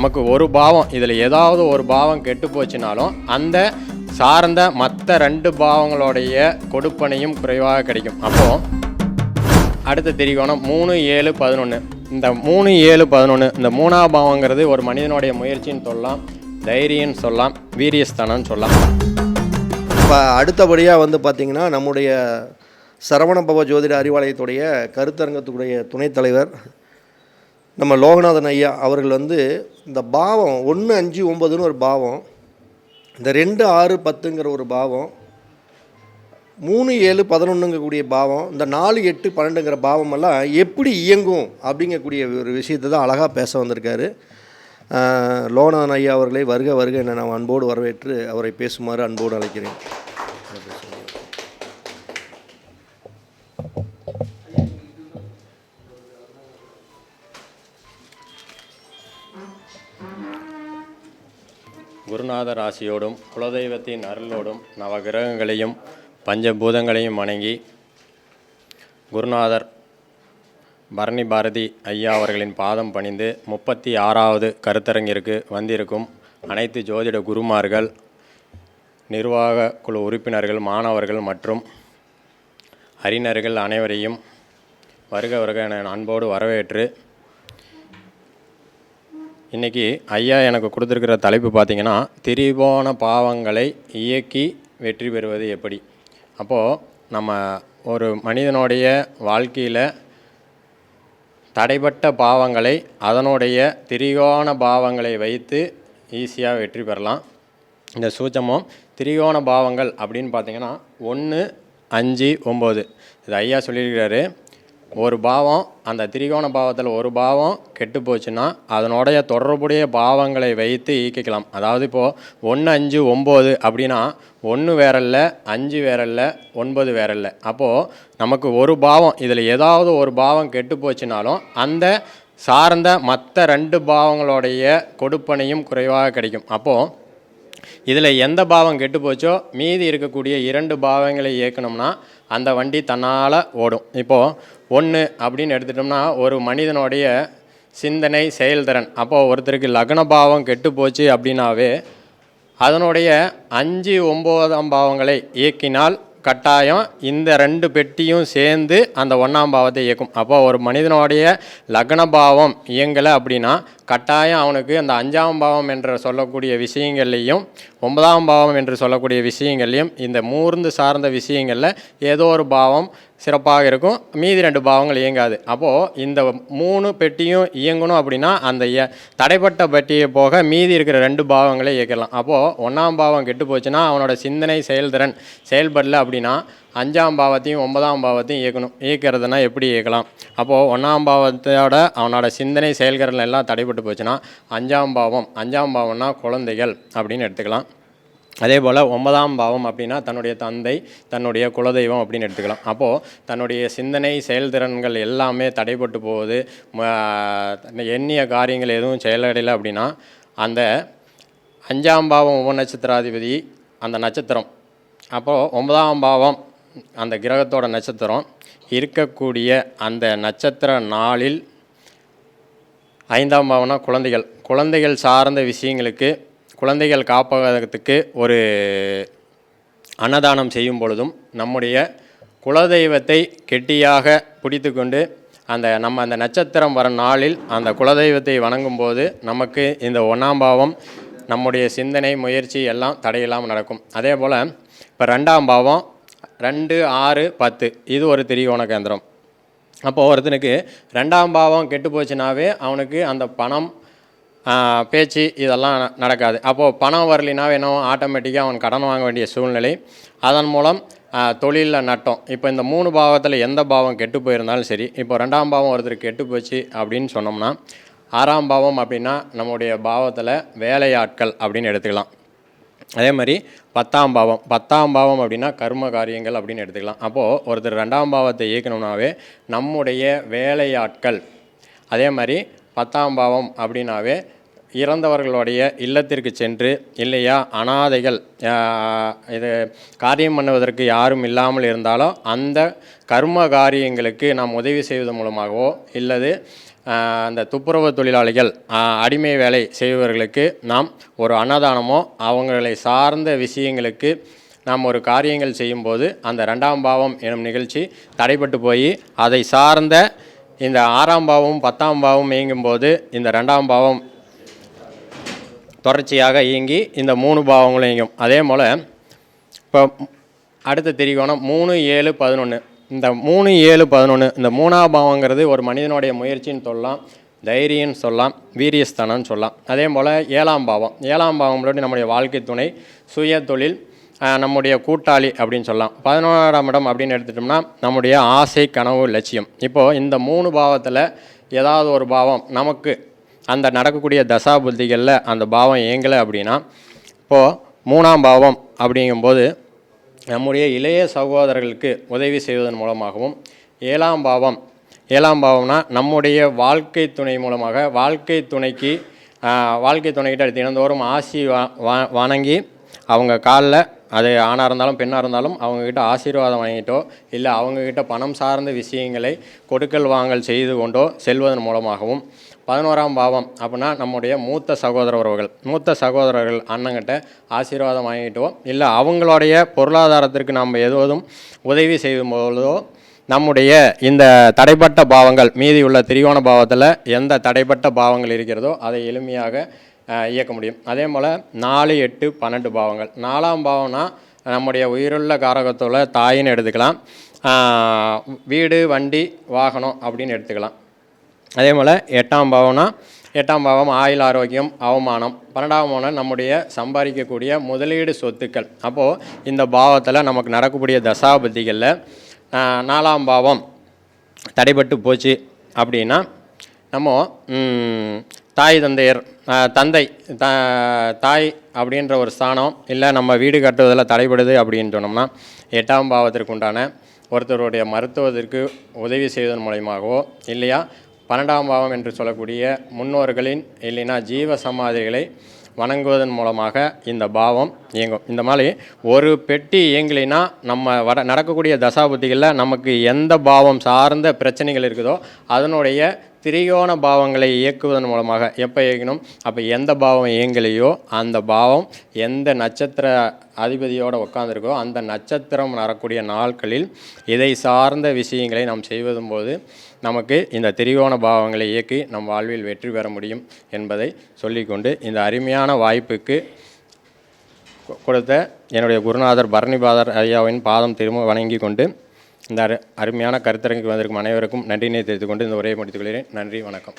நமக்கு ஒரு பாவம் இதில் ஏதாவது ஒரு பாவம் கெட்டு போச்சுனாலும் அந்த சார்ந்த மற்ற ரெண்டு பாவங்களுடைய கொடுப்பனையும் குறைவாக கிடைக்கும். அப்போது அடுத்த திரிகோணம் மூணு ஏழு பதினொன்று இந்த மூணு ஏழு பதினொன்று இந்த மூணாம் பாவங்கிறது ஒரு மனிதனுடைய முயற்சின்னு சொல்லலாம் தைரியம்னு சொல்லலாம் வீரியஸ்தானம்னு சொல்லலாம். இப்போ அடுத்தபடியாக வந்து பார்த்திங்கன்னா நம்முடைய சரவண பவ ஜோதிட அறிவாலயத்துடைய கருத்தரங்கத்துடைய துணைத் தலைவர் நம்ம லோகநாதன் ஐயா அவர்கள் வந்து இந்த பாவம் ஒன்று அஞ்சு ஒம்பதுன்னு ஒரு பாவம் இந்த ரெண்டு ஆறு பத்துங்கிற ஒரு பாவம் மூணு ஏழு பதினொன்றுங்கக்கூடிய பாவம் இந்த நாலு எட்டு பன்னெண்டுங்கிற பாவமெல்லாம் எப்படி இயங்கும் அப்படிங்கக்கூடிய ஒரு விஷயத்தை தான் அழகாக பேச வந்திருக்காரு. லோகநாதன் ஐயா அவர்களை வருக வருக என நான் அன்போடு வரவேற்று அவரை பேசுமாறு அன்போடு அழைக்கிறேன். குருநாதர் ஆசியோடும் குலதெய்வத்தின் அருளோடும் நவகிரகங்களையும் பஞ்சபூதங்களையும் வணங்கி குருநாதர் பரணி பாரதி ஐயா அவர்களின் பாதம் பணிந்து முப்பத்தி ஆறாவது கருத்தரங்கிற்கு வந்திருக்கும் அனைத்து ஜோதிட குருமார்கள் நிர்வாக குழு உறுப்பினர்கள் மாணவர்கள் மற்றும் அறிஞர்கள் அனைவரையும் வருக வருக என அன்போடு வரவேற்று இன்றைக்கி ஐயா எனக்கு கொடுத்துருக்கிற தலைப்பு பார்த்திங்கன்னா திரிபோன பாவங்களை இயக்கி வெற்றி பெறுவது எப்படி? அப்போது நம்ம ஒரு மனிதனுடைய வாழ்க்கையில் தடைப்பட்ட பாவங்களை அதனுடைய திரிகோண பாவங்களை வைத்து ஈஸியாக வெற்றி பெறலாம். இந்த சூச்சமம் திரிகோண பாவங்கள் அப்படின்னு பார்த்தீங்கன்னா ஒன்று அஞ்சு ஒம்பது. இது ஐயா சொல்லியிருக்கிறாரு. ஒரு பாவம் அந்த திரிகோண பாவத்தில் ஒரு பாவம் கெட்டு போச்சுன்னா அதனுடைய தொடர்புடைய பாவங்களை வைத்து ஈக்கிக்கலாம் அதாவது இப்போது ஒன்று அஞ்சு ஒம்பது அப்படின்னா ஒன்று வேறல்ல அஞ்சு வேறல்ல ஒன்பது வேறல்ல. அப்போது நமக்கு ஒரு பாவம் இதில் ஏதாவது ஒரு பாவம் கெட்டு போச்சுனாலும் அந்த சார்ந்த மற்ற ரெண்டு பாவங்களுடைய கொடுப்பனையும் குறைவாக கிடைக்கும். அப்போது இதில் எந்த பாவம் கெட்டு போச்சோ மீதி இருக்கக்கூடிய இரண்டு பாவங்களை இயக்கணும்னா அந்த வண்டி தன்னால் ஓடும். இப்போது ஒன்று அப்படின்னு எடுத்துட்டோம்னா ஒரு மனிதனுடைய சிந்தனை செயல்திறன். அப்போது ஒருத்தருக்கு லக்ன பாவம் கெட்டு போச்சு அப்படின்னாவே அதனுடைய அஞ்சு ஒம்போதாம் பாவங்களை இயக்கினால் கட்டாயம் இந்த ரெண்டு பெட்டியும் சேர்ந்து அந்த ஒன்றாம் பாவத்தை இயக்கும். அப்போ ஒரு மனிதனுடைய லக்ன பாவம் இயங்கலை அப்படின்னா கட்டாயம் அவனுக்கு அந்த அஞ்சாம் பாவம் என்று சொல்லக்கூடிய விஷயங்கள்லையும் ஒன்பதாம் பாவம் என்று சொல்லக்கூடிய விஷயங்கள்லையும் இந்த மூர்ந்து சார்ந்த விஷயங்களில் ஏதோ ஒரு பாவம் சிறப்பாக இருக்கும். மீதி ரெண்டு பாவங்கள் இயங்காது. அப்போது இந்த மூணு பெட்டியும் இயங்கணும் அப்படின்னா அந்த தடைப்பட்ட பெட்டியை போக மீதி இருக்கிற ரெண்டு பாவங்களே இயக்கலாம். அப்போது ஒன்றாம் பாவம் கெட்டு போச்சுன்னா அவனோட சிந்தனை செயல்திறன் செயல்படல அப்படின்னா அஞ்சாம் பாவத்தையும் ஒன்பதாம் பாவத்தையும் இயக்கணும். இயக்கிறதுனா எப்படி இயக்கலாம்? அப்போது ஒன்றாம் பாவத்தோட அவனோட சிந்தனை செயல்திறன் எல்லாம் தடைப்பட்டு போச்சுன்னா அஞ்சாம் பாவம் அஞ்சாம் பாவம்னா குழந்தைகள் அப்படின்னு எடுத்துக்கலாம். அதே போல் ஒன்பதாம் பாவம் அப்படின்னா தன்னுடைய தந்தை தன்னுடைய குலதெய்வம் அப்படின்னு எடுத்துக்கலாம். அப்போது தன்னுடைய சிந்தனை செயல்திறன்கள் எல்லாமே தடைப்பட்டு போகுது. எண்ணிய காரியங்கள் எதுவும் செயலடையலை அப்படின்னா அந்த அஞ்சாம் பாவம் உப நட்சத்திராதிபதி அந்த நட்சத்திரம். அப்போது ஒன்பதாம் பாவம் அந்த கிரகத்தோட நட்சத்திரம் இருக்கக்கூடிய அந்த நட்சத்திர நாளில் ஐந்தாம் பாவனா குழந்தைகள். குழந்தைகள் சார்ந்த விஷயங்களுக்கு குழந்தைகள் காப்பகத்துக்கு ஒரு அன்னதானம் செய்யும் பொழுதும் நம்முடைய குலதெய்வத்தை கெட்டியாக பிடித்து கொண்டு அந்த நம்ம அந்த நட்சத்திரம் வர நாளில் அந்த குலதெய்வத்தை வணங்கும் போது நமக்கு இந்த ஒன்றாம் பாவம் நம்முடைய சிந்தனை முயற்சி எல்லாம் தடையில்லாமல் நடக்கும். அதே போல் இப்போ ரெண்டாம் பாவம் ரெண்டு ஆறு பத்து. இது ஒரு திரிகோண கேந்திரம். அப்போ ஒருத்தனுக்கு ரெண்டாம் பாவம் கெட்டு போச்சுனாவே அவனுக்கு அந்த பணம் பேச்சு இதெல்லாம் ந- நடக்காது. அப்போது பணம் வரலினாவே என்ன ஆட்டோமேட்டிக்காக அவன் கடன் வாங்க வேண்டிய சூழ்நிலை. அதன் மூலம் தொழிலில் நட்டம். இப்போ இந்த மூணு பாவத்தில் எந்த பாவம் கெட்டு போயிருந்தாலும் சரி இப்போ ரெண்டாம் பாவம் ஒருத்தர் கெட்டு போச்சு அப்படின்னு சொன்னோம்னா ஆறாம் பாவம் அப்படின்னா நம்முடைய பாவத்தில் வேலையாட்கள் அப்படின்னு எடுத்துக்கலாம். அதே மாதிரி பத்தாம் பாவம். பத்தாம் பாவம் அப்படின்னா கர்ம காரியங்கள் அப்படின்னு எடுத்துக்கலாம். அப்போது ஒருத்தர் ரெண்டாம் பாவத்தை இயக்கணும்னாவே நம்முடைய வேலையாட்கள் அதே மாதிரி பத்தாம் பாவம் அப்படின்னாவே இறந்தவர்களுடைய இல்லத்திற்கு சென்று இல்லையா அனாதைகள் இது காரியம் பண்ணுவதற்கு யாரும் இல்லாமல் இருந்தாலும் அந்த கர்ம காரியங்களுக்கு நாம் உதவி செய்வதன் மூலமாகவோ இல்லது அந்த துப்புரவு தொழிலாளிகள் அடிமை வேலை செய்பவர்களுக்கு நாம் ஒரு அன்னதானமோ அவங்களை சார்ந்த விஷயங்களுக்கு நாம் ஒரு காரியங்கள் செய்யும்போது அந்த ரெண்டாம் பாவம் எனும் நிகழ்ச்சி தடைப்பட்டு போய் அதை சார்ந்த இந்த ஆறாம் பாவம் பத்தாம் பாவம் இயங்கும்போது இந்த ரெண்டாம் பாவம் தொடர்ச்சியாக இயங்கி இந்த மூணு பாவங்களும் இயங்கும். அதே போல் இப்போ அடுத்த திரிகோணம் மூணு ஏழு பதினொன்று இந்த மூணு ஏழு பதினொன்று இந்த மூணாம் பாவங்கிறது ஒரு மனிதனுடைய முயற்சின்னு சொல்லலாம் தைரியம்னு சொல்லலாம் வீரியஸ்தானம்னு சொல்லலாம். அதே போல் ஏழாம் பாவம். ஏழாம் பாவம் நம்முடைய வாழ்க்கை துணை சுய தொழில் நம்முடைய கூட்டாளி அப்படின்னு சொல்லலாம். பதினோராம் இடம் அப்படின்னு எடுத்துட்டோம்னா நம்முடைய ஆசை கனவு லட்சியம். இப்போது இந்த மூணு பாவத்தில் ஏதாவது ஒரு பாவம் நமக்கு அந்த நடக்கக்கூடிய தசா புத்திகளில் அந்த பாவம் ஏங்கலை அப்படின்னா இப்போது மூணாம் பாவம் அப்படிங்கும்போது நம்முடைய இளைய சகோதரர்களுக்கு உதவி செய்வதன் மூலமாகவும் ஏழாம் பாவம் ஏழாம் பாவம்னா நம்முடைய வாழ்க்கை துணை மூலமாக வாழ்க்கை துணைக்கு வாழ்க்கை துணைக்கிட்ட தினந்தோறும் ஆசி வணங்கி அவங்க காலில் அது ஆணாக இருந்தாலும் பெண்ணாக இருந்தாலும் அவங்கக்கிட்ட ஆசீர்வாதம் வாங்கிட்டோ இல்லை அவங்கக்கிட்ட பணம் சார்ந்த விஷயங்களை கொடுக்கல் வாங்கல் செய்து கொண்டோ செல்வதன் மூலமாகவும் பதினோராம் பாவம் அப்படின்னா நம்முடைய மூத்த சகோதர உறவுகள் மூத்த சகோதரர்கள் அண்ணங்கிட்ட ஆசீர்வாதம் வாங்கிட்டுவோம் இல்லை அவங்களுடைய பொருளாதாரத்திற்கு நம்ம எதுவதும் உதவி செய்யும் பொழுதோ நம்முடைய இந்த தடைப்பட்ட பாவங்கள் மீதி உள்ள திரிகோண பாவத்தில் எந்த தடைப்பட்ட பாவங்கள் இருக்கிறதோ அதை எளிமையாக இயக்க முடியும். அதே போல் நாலு எட்டு பன்னெண்டு பாவங்கள். நாலாம் பாவம்னா நம்முடைய உயிருள்ள காரகத்தோட தாயின்னு எடுத்துக்கலாம். வீடு வண்டி வாகனம் அப்படின்னு எடுத்துக்கலாம். அதே போல் எட்டாம் பாவம்னா எட்டாம் பாவம் ஆயுள் ஆரோக்கியம் அவமானம். பன்னெண்டாம் பாவம் நம்முடைய சம்பாதிக்கக்கூடிய முதலீடு சொத்துக்கள். அப்போது இந்த பாவத்தில் நமக்கு நடக்கக்கூடிய தசாபதிகளில் நாலாம் பாவம் தடைபட்டு போச்சு அப்படின்னா நம்ம தாய் தந்தையர் தந்தை த தாய் அப்படின்ற ஒரு ஸ்தானம் இல்லை நம்ம வீடு கட்டுவதில் தடைபடுது அப்படின்னு சொன்னோம்னா எட்டாம் பாவத்திற்கு உண்டான ஒருத்தருடைய மருத்துவத்திற்கு உதவி செய்வதன் மூலயமாகவோ இல்லையா பன்னெண்டாம் பாவம் என்று சொல்லக்கூடிய முன்னோர்களின் இல்லைன்னா ஜீவ சமாதிகளை வணங்குவதன் மூலமாக இந்த பாவம் இயங்கும். இந்த மாதிரி ஒரு பெட்டி இயங்கலைன்னா நம்ம வட நடக்கக்கூடிய தசாபுத்திகளில் நமக்கு எந்த பாவம் சார்ந்த பிரச்சனைகள் இருக்குதோ அதனுடைய திரிகோண பாவங்களை இயக்குவதன் மூலமாக எப்போ இயக்கணும் அப்போ எந்த பாவம் இயங்கலையோ அந்த பாவம் எந்த நட்சத்திர அதிபதியோடு உட்காந்துருக்கோ அந்த நட்சத்திரம் வரக்கூடிய நாட்களில் இதை சார்ந்த விஷயங்களை நாம் செய்வதும் போது நமக்கு இந்த திரிகோண பாவங்களை இயக்கி நம் வாழ்வில் வெற்றி பெற முடியும் என்பதை சொல்லிக்கொண்டு இந்த அருமையான வாய்ப்புக்கு கொடுத்த என்னுடைய குருநாதர் பரணிபாதர் ஐயாவின் பாதம் திரும்ப வணங்கி கொண்டு இந்த அரு அருமையான கருத்தரங்கு வந்திருக்கும் அனைவருக்கும் நன்றினை தெரிவித்துக் கொண்டு இந்த உரையை முடித்துக் கொள்கிறேன். நன்றி வணக்கம்.